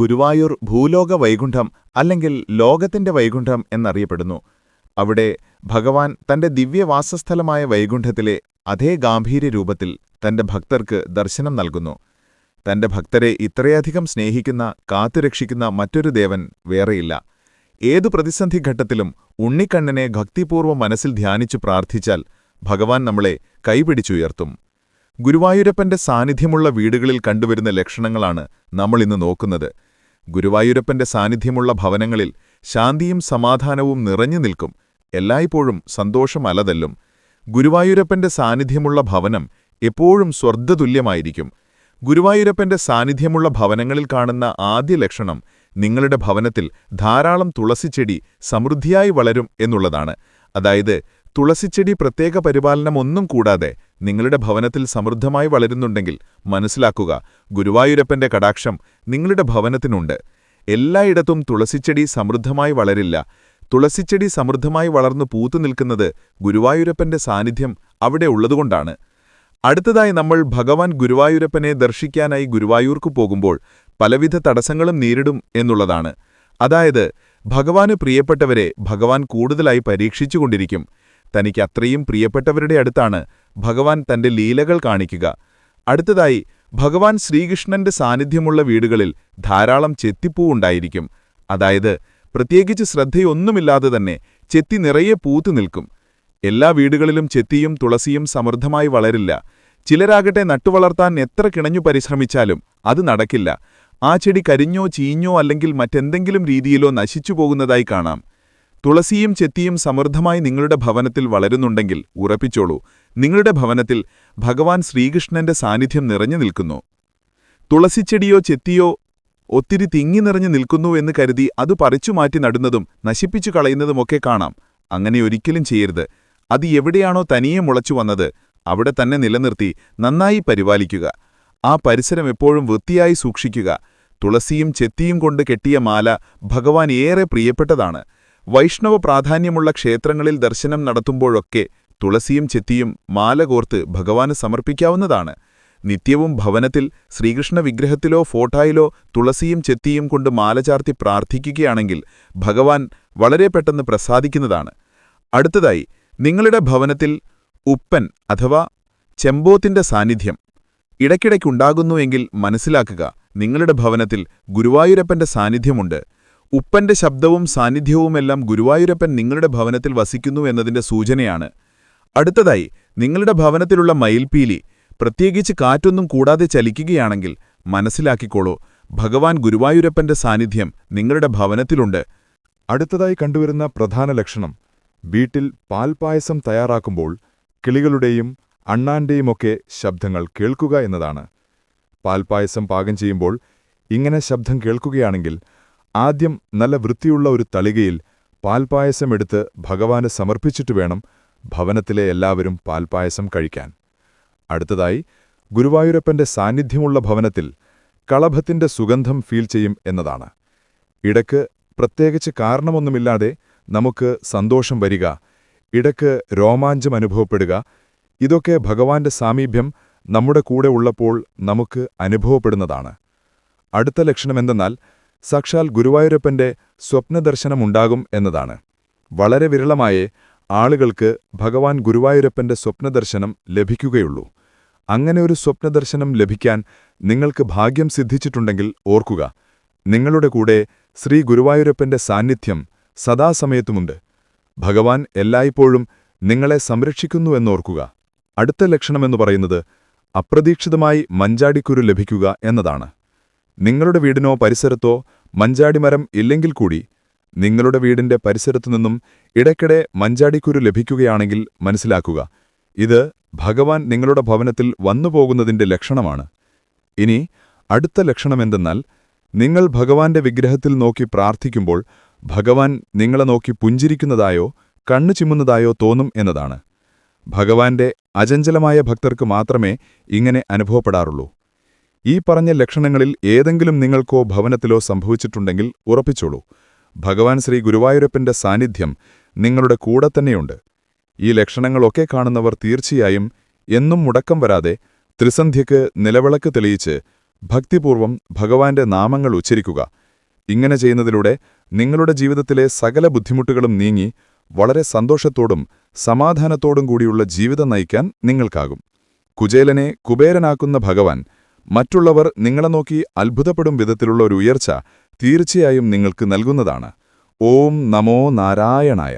ഗുരുവായൂർ ഭൂലോക വൈകുണ്ഠം അല്ലെങ്കിൽ ലോകത്തിന്റെ വൈകുണ്ഠം എന്നറിയപ്പെടുന്നു. അവിടെ ഭഗവാൻ തന്റെ ദിവ്യവാസസ്ഥലമായ വൈകുണ്ഠത്തിലെ അതേ ഗാംഭീര്യ രൂപത്തിൽ തന്റെ ഭക്തർക്ക് ദർശനം നൽകുന്നു. തന്റെ ഭക്തരെ ഇത്രയധികം സ്നേഹിക്കുന്ന കാത്തുരക്ഷിക്കുന്ന മറ്റൊരു ദേവൻ വേറെയില്ല. ഏതു പ്രതിസന്ധി ഘട്ടത്തിലും ഉണ്ണിക്കണ്ണനെ ഭക്തിപൂർവം മനസ്സിൽ ധ്യാനിച്ചു പ്രാർത്ഥിച്ചാൽ ഭഗവാൻ നമ്മളെ കൈപിടിച്ചുയർത്തും. ഗുരുവായൂരപ്പന്റെ സാന്നിധ്യമുള്ള വീടുകളിൽ കണ്ടുവരുന്ന ലക്ഷണങ്ങളാണ് നമ്മളിന്ന് നോക്കുന്നത്. ഗുരുവായൂരപ്പന്റെ സാന്നിധ്യമുള്ള ഭവനങ്ങളിൽ ശാന്തിയും സമാധാനവും നിറഞ്ഞു നിൽക്കും. എല്ലായ്പ്പോഴും സന്തോഷമലതല്ലും. ഗുരുവായൂരപ്പന്റെ സാന്നിധ്യമുള്ള ഭവനം എപ്പോഴും സ്വർദ്ധതുല്യമായിരിക്കും ഗുരുവായൂരപ്പന്റെ സാന്നിധ്യമുള്ള ഭവനങ്ങളിൽ കാണുന്ന ആദ്യ ലക്ഷണം നിങ്ങളുടെ ഭവനത്തിൽ ധാരാളം തുളസിച്ചെടി സമൃദ്ധിയായി വളരും എന്നുള്ളതാണ്. അതായത് തുളസിച്ചെടി പ്രത്യേക പരിപാലനമൊന്നും കൂടാതെ നിങ്ങളുടെ ഭവനത്തിൽ സമൃദ്ധമായി വളരുന്നുണ്ടെങ്കിൽ മനസ്സിലാക്കുക ഗുരുവായൂരപ്പന്റെ കടാക്ഷം നിങ്ങളുടെ ഭവനത്തിനുണ്ട്. എല്ലായിടത്തും തുളസിച്ചെടി സമൃദ്ധമായി വളരില്ല. തുളസിച്ചെടി സമൃദ്ധമായി വളർന്നു പൂത്തു നിൽക്കുന്നത് ഗുരുവായൂരപ്പന്റെ സാന്നിധ്യം അവിടെ ഉള്ളതുകൊണ്ടാണ്. അടുത്തതായി നമ്മൾ ഭഗവാൻ ഗുരുവായൂരപ്പനെ ദർശിക്കാനായി ഗുരുവായൂർക്ക് പോകുമ്പോൾ പലവിധ തടസ്സങ്ങളും നേരിടും എന്നുള്ളതാണ്. അതായത് ഭഗവാന് പ്രിയപ്പെട്ടവരെ ഭഗവാൻ കൂടുതലായി പരീക്ഷിച്ചുകൊണ്ടിരിക്കും. തനിക്ക് അത്രയും പ്രിയപ്പെട്ടവരുടെ അടുത്താണ് ഭഗവാൻ തന്റെ ലീലകൾ കാണിക്കുക. അടുത്തതായി ഭഗവാൻ ശ്രീകൃഷ്ണന്റെ സാന്നിധ്യമുള്ള വീടുകളിൽ ധാരാളം ചെത്തിപ്പൂ ഉണ്ടായിരിക്കും. അതായത് പ്രത്യേകിച്ച് ശ്രദ്ധയൊന്നുമില്ലാതെ തന്നെ ചെത്തി നിറയെ പൂത്തു നിൽക്കും. എല്ലാ വീടുകളിലും ചെത്തിയും തുളസിയും സമൃദ്ധമായി വളരില്ല. ചിലരാകട്ടെ നട്ടുവളർത്താൻ എത്ര കിണഞ്ഞു പരിശ്രമിച്ചാലും അത് നടക്കില്ല. ആ ചെടി കരിഞ്ഞോ ചീഞ്ഞോ അല്ലെങ്കിൽ മറ്റെന്തെങ്കിലും രീതിയിലോ നശിച്ചു പോകുന്നതായി കാണാം. തുളസിയും ചെത്തിയും സമൃദ്ധമായി നിങ്ങളുടെ ഭവനത്തിൽ വളരുന്നുണ്ടെങ്കിൽ ഉറപ്പിച്ചോളൂ നിങ്ങളുടെ ഭവനത്തിൽ ഭഗവാൻ ശ്രീകൃഷ്ണന്റെ സാന്നിധ്യം നിറഞ്ഞു നിൽക്കുന്നു. തുളസിച്ചെടിയോ ചെത്തിയോ ഒത്തിരി തിങ്ങി നിറഞ്ഞു നിൽക്കുന്നു എന്ന് കരുതി അത് പറിച്ചുമാറ്റി നടുന്നതും നശിപ്പിച്ചു കളയുന്നതുമൊക്കെ കാണാം. അങ്ങനെ ഒരിക്കലും ചെയ്യരുത്. അത് എവിടെയാണോ തനിയെ മുളച്ചു വന്നത് അവിടെ തന്നെ നിലനിർത്തി നന്നായി പരിപാലിക്കുക. ആ പരിസരം എപ്പോഴും വൃത്തിയായി സൂക്ഷിക്കുക. തുളസിയും ചെത്തിയും കൊണ്ട് കെട്ടിയ മാല ഭഗവാൻ ഏറെ പ്രിയപ്പെട്ടതാണ്. വൈഷ്ണവ പ്രാധാന്യമുള്ള ക്ഷേത്രങ്ങളിൽ ദർശനം നടത്തുമ്പോഴൊക്കെ തുളസിയും ചെത്തിയും മാല കോർത്ത് ഭഗവാന് സമർപ്പിക്കാവുന്നതാണ്. നിത്യവും ഭവനത്തിൽ ശ്രീകൃഷ്ണ വിഗ്രഹത്തിലോ ഫോട്ടായിലോ തുളസിയും ചെത്തിയും കൊണ്ട് മാല ചാർത്തി പ്രാർത്ഥിക്കുകയാണെങ്കിൽ ഭഗവാൻ വളരെ പെട്ടെന്ന് പ്രസാദിക്കുന്നതാണ്. അടുത്തതായി നിങ്ങളുടെ ഭവനത്തിൽ ഉപ്പൻ അഥവാ ചെമ്പോത്തിന്റെ സാന്നിധ്യം ഇടയ്ക്കിടയ്ക്കുണ്ടാകുന്നുവെങ്കിൽ മനസ്സിലാക്കുക നിങ്ങളുടെ ഭവനത്തിൽ ഗുരുവായൂരപ്പന്റെ സാന്നിധ്യമുണ്ട്. ഉപ്പന്റെ ശബ്ദവും സാന്നിധ്യവുമെല്ലാം ഗുരുവായൂരപ്പൻ നിങ്ങളുടെ ഭവനത്തിൽ വസിക്കുന്നു എന്നതിന്റെ സൂചനയാണ്. അടുത്തതായി നിങ്ങളുടെ ഭവനത്തിലുള്ള മയിൽപീലി പ്രത്യേകിച്ച് കാറ്റൊന്നും കൂടാതെ ചലിക്കുകയാണെങ്കിൽ മനസ്സിലാക്കിക്കോളൂ ഭഗവാൻ ഗുരുവായൂരപ്പന്റെ സാന്നിധ്യം നിങ്ങളുടെ ഭവനത്തിലുണ്ട്. അടുത്തതായി കണ്ടുവരുന്ന പ്രധാന ലക്ഷണം വീട്ടിൽ പാൽപായസം തയ്യാറാക്കുമ്പോൾ കിളികളുടെയും അണ്ണാന്റെയുമൊക്കെ ശബ്ദങ്ങൾ കേൾക്കുക എന്നതാണ്. പാൽപായസം പാകം ചെയ്യുമ്പോൾ ഇങ്ങനെ ശബ്ദം കേൾക്കുകയാണെങ്കിൽ ആദ്യം നല്ല വൃത്തിയുള്ള ഒരു തളികയിൽ പാൽപായസമെടുത്ത് ഭഗവാന് സമർപ്പിച്ചിട്ട് വേണം ഭവനത്തിലെ എല്ലാവരും പാൽപ്പായസം കഴിക്കാൻ. അടുത്തതായി ഗുരുവായൂരപ്പന്റെ സാന്നിധ്യമുള്ള ഭവനത്തിൽ കളഭത്തിന്റെ സുഗന്ധം ഫീൽ ചെയ്യും എന്നതാണ്. ഇടയ്ക്ക് പ്രത്യേകിച്ച് കാരണമൊന്നുമില്ലാതെ നമുക്ക് സന്തോഷം വരിക ഇടയ്ക്ക് രോമാഞ്ചം അനുഭവപ്പെടുക ഇതൊക്കെ ഭഗവാന്റെ സാമീപ്യം നമ്മുടെ കൂടെ ഉള്ളപ്പോൾ നമുക്ക് അനുഭവപ്പെടുന്നതാണ്. അടുത്ത ലക്ഷണമെന്തെന്നാൽ സാക്ഷാൽ ഗുരുവായൂരപ്പന്റെ സ്വപ്നദർശനമുണ്ടാകും എന്നതാണ്. വളരെ വിരളമായേ ആളുകൾക്ക് ഭഗവാൻ ഗുരുവായൂരപ്പന്റെ സ്വപ്നദർശനം ലഭിക്കുകയുള്ളൂ. അങ്ങനെ ഒരു സ്വപ്നദർശനം ലഭിക്കാൻ നിങ്ങൾക്ക് ഭാഗ്യം സിദ്ധിച്ചിട്ടുണ്ടെങ്കിൽ ഓർക്കുക. നിങ്ങളുടെ കൂടെ ശ്രീ ഗുരുവായൂരപ്പന്റെ സാന്നിധ്യം സദാസമയത്തുമുണ്ട്. ഭഗവാൻ എല്ലായ്പ്പോഴും നിങ്ങളെ സംരക്ഷിക്കുന്നുവെന്നോർക്കുക അടുത്ത ലക്ഷണമെന്നു പറയുന്നത് അപ്രതീക്ഷിതമായി മഞ്ചാടിക്കുരു ലഭിക്കുക എന്നതാണ്. നിങ്ങളുടെ വീടിനോ പരിസരത്തോ മഞ്ചാടിമരം ഇല്ലെങ്കിൽ കൂടി നിങ്ങളുടെ വീടിന്റെ പരിസരത്തു നിന്നും ഇടയ്ക്കിടെ മഞ്ചാടിക്കുരു ലഭിക്കുകയാണെങ്കിൽ മനസ്സിലാക്കുക. ഇത് ഭഗവാൻ നിങ്ങളുടെ ഭവനത്തിൽ വന്നുപോകുന്നതിന്റെ ലക്ഷണമാണ്. ഇനി അടുത്ത ലക്ഷണമെന്തെന്നാൽ നിങ്ങൾ ഭഗവാന്റെ വിഗ്രഹത്തിൽ നോക്കി പ്രാർത്ഥിക്കുമ്പോൾ ഭഗവാൻ നിങ്ങളെ നോക്കി പുഞ്ചിരിക്കുന്നതായോ കണ്ണു ചിമ്മുന്നതായോ തോന്നും എന്നതാണ്. ഭഗവാന്റെ അചഞ്ചലമായ ഭക്തർക്ക് മാത്രമേ ഇങ്ങനെ അനുഭവപ്പെടാറുള്ളൂ. ഈ പറഞ്ഞ ലക്ഷണങ്ങളിൽ ഏതെങ്കിലും നിങ്ങൾക്കോ ഭവനത്തിലോ സംഭവിച്ചിട്ടുണ്ടെങ്കിൽ ഉറപ്പിച്ചോളൂ. ഭഗവാൻ ശ്രീ ഗുരുവായൂരപ്പന്റെ സാന്നിധ്യം നിങ്ങളുടെ കൂടെ തന്നെയുണ്ട്. ഈ ലക്ഷണങ്ങളൊക്കെ കാണുന്നവർ തീർച്ചയായും എന്നും മുടക്കം വരാതെ ത്രിസന്ധ്യക്ക് നിലവിളക്ക് തെളിയിച്ച് ഭക്തിപൂർവം ഭഗവാന്റെ നാമങ്ങൾ ഉച്ചരിക്കുക. ഇങ്ങനെ ചെയ്യുന്നതിലൂടെ നിങ്ങളുടെ ജീവിതത്തിലെ സകല ബുദ്ധിമുട്ടുകളും നീങ്ങി വളരെ സന്തോഷത്തോടും സമാധാനത്തോടും കൂടിയുള്ള ജീവിതം നയിക്കാൻ നിങ്ങൾക്കാകും. കുചേലനെ കുബേരനാക്കുന്ന ഭഗവാൻ മറ്റുള്ളവർ നിങ്ങളെ നോക്കി അത്ഭുതപ്പെടും വിധത്തിലുള്ള ഒരു ഉയർച്ച തീർച്ചയായും നിങ്ങൾക്ക് നൽകുന്നതാണ്. ഓം നമോ നാരായണായ.